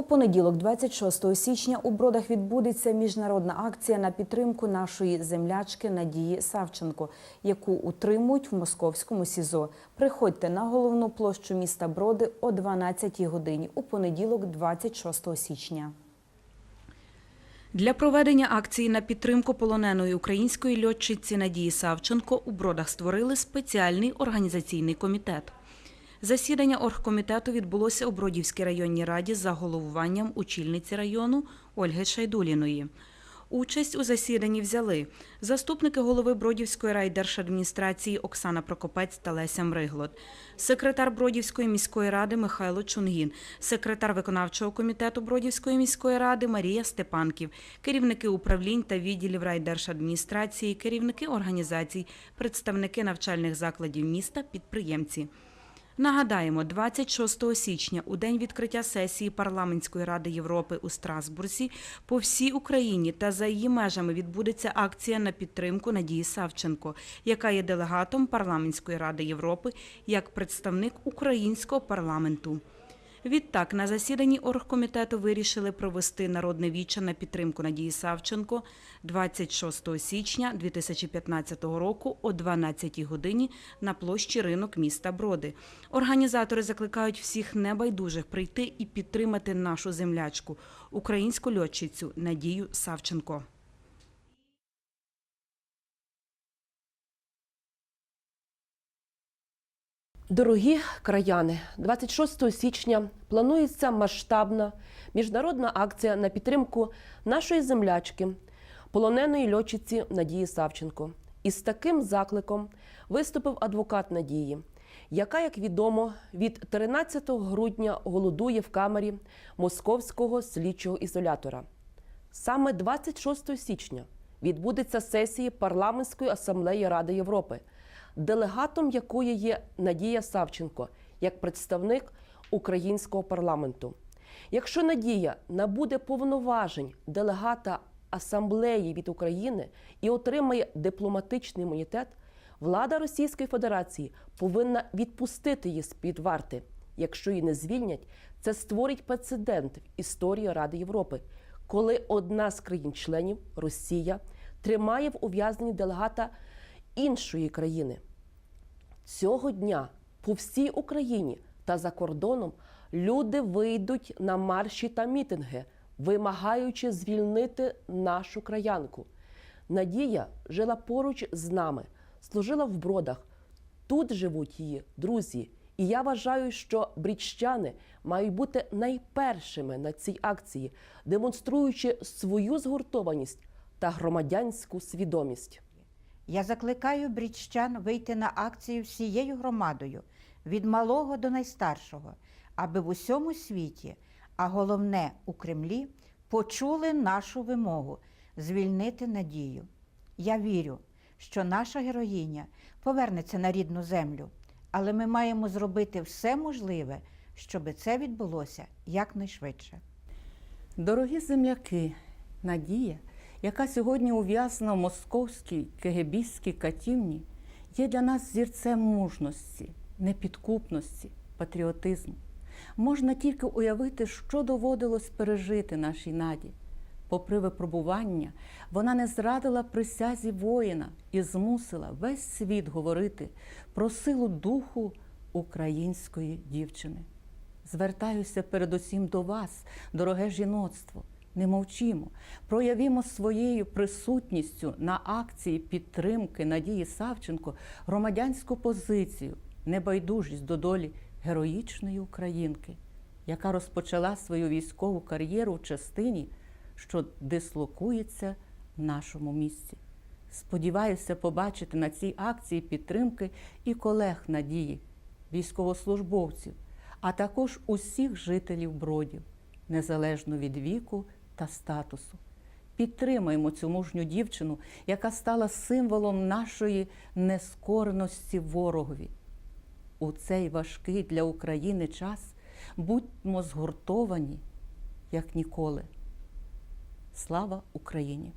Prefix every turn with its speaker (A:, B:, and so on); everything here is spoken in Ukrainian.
A: У понеділок, 26 січня, у Бродах відбудеться міжнародна акція на підтримку нашої землячки Надії Савченко, яку утримують в московському СІЗО. Приходьте на головну площу міста Броди о 12 годині у понеділок, 26 січня. Для проведення акції на підтримку полоненої української льотчиці Надії Савченко у Бродах створили спеціальний організаційний комітет. Засідання оргкомітету відбулося у Бродівській районній раді за головуванням очільниці району Ольги Шайдуліної. Участь у засіданні взяли заступники голови Бродівської райдержадміністрації Оксана Прокопець та Леся Мриглот, секретар Бродівської міської ради Михайло Чунгін, секретар виконавчого комітету Бродівської міської ради Марія Степанків, керівники управлінь та відділів райдержадміністрації, керівники організацій, представники навчальних закладів міста, підприємці. Нагадаємо, 26 січня, у день відкриття сесії Парламентської ради Європи у Страсбурзі, по всій Україні та за її межами відбудеться акція на підтримку Надії Савченко, яка є делегатом Парламентської ради Європи як представник українського парламенту. Відтак, на засіданні оргкомітету вирішили провести народне віче на підтримку Надії Савченко 26 січня 2015 року о 12 годині на площі ринок міста Броди. Організатори закликають всіх небайдужих прийти і підтримати нашу землячку, українську льотчицю Надію Савченко.
B: Дорогі краяни, 26 січня планується масштабна міжнародна акція на підтримку нашої землячки, полоненої льотчиці Надії Савченко. І з таким закликом виступив адвокат Надії, яка, як відомо, від 13 грудня голодує в камері московського слідчого ізолятора. Саме 26 січня відбудеться сесія парламентської асамблеї Ради Європи, делегатом якої є Надія Савченко як представник українського парламенту. Якщо Надія набуде повноважень делегата асамблеї від України і отримає дипломатичний імунітет, влада Російської Федерації повинна відпустити її з під варти. Якщо її не звільнять, це створить прецедент в історії Ради Європи, коли одна з країн-членів Росія тримає в ув'язненні делегата іншої країни. Цього дня по всій Україні та за кордоном люди вийдуть на марші та мітинги, вимагаючи звільнити нашу краянку. Надія жила поруч з нами, служила в бродах. Тут живуть її друзі. І я вважаю, що бріччани мають бути найпершими на цій акції, демонструючи свою згуртованість та громадянську свідомість.
C: Я закликаю бріччан вийти на акцію всією громадою, від малого до найстаршого, аби в усьому світі, а головне у Кремлі, почули нашу вимогу звільнити надію. Я вірю, що наша героїня повернеться на рідну землю, але ми маємо зробити все можливе, щоб це відбулося якнайшвидше.
D: Дорогі земляки, Надія, яка сьогодні ув'язнена в московській кегебістській катівні, є для нас зірцем мужності, непідкупності, патріотизму. Можна тільки уявити, що доводилось пережити нашій наді. Попри випробування, вона не зрадила присязі воїна і змусила весь світ говорити про силу духу української дівчини. Звертаюся передусім до вас, дороге жіноцтво. Не мовчімо, проявімо своєю присутністю на акції підтримки Надії Савченко громадянську позицію, небайдужість до долі героїчної українки, яка розпочала свою військову кар'єру в частині, що дислокується в нашому місті. Сподіваюся побачити на цій акції підтримки і колег Надії, військовослужбовців, а також усіх жителів бродів, незалежно від віку та статусу. Підтримаємо цю мужню дівчину, яка стала символом нашої нескорності ворогові. У цей важкий для України час будьмо згуртовані, як ніколи. Слава Україні!